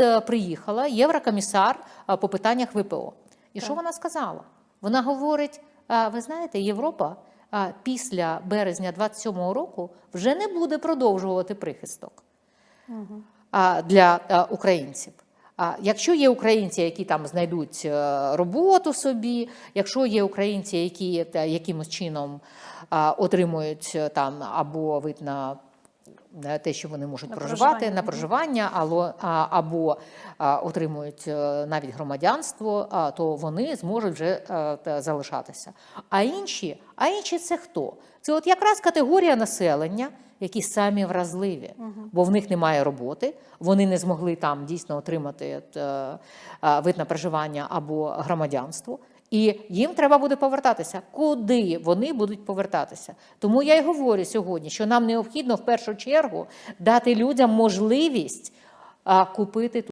е, приїхала єврокомісар е, по питаннях ВПО. І що вона сказала? Вона говорить: ви знаєте, Європа після березня 27-го року вже не буде продовжувати прихисток а, для е, українців. А якщо є українці, які там знайдуть роботу собі, якщо є українці, які якимось чином отримують там або вид на е, те, що вони можуть На проживати проживання, на проживання, або, або отримують е, навіть громадянство, то вони зможуть вже е, залишатися. А інші, а інші це хто? Це от якраз категорія населення, які самі вразливі, бо в них немає роботи, вони не змогли там дійсно отримати е, вид на проживання або громадянство. І їм треба буде повертатися. Куди вони будуть повертатися? Тому я й говорю сьогодні, що нам необхідно в першу чергу дати людям можливість купити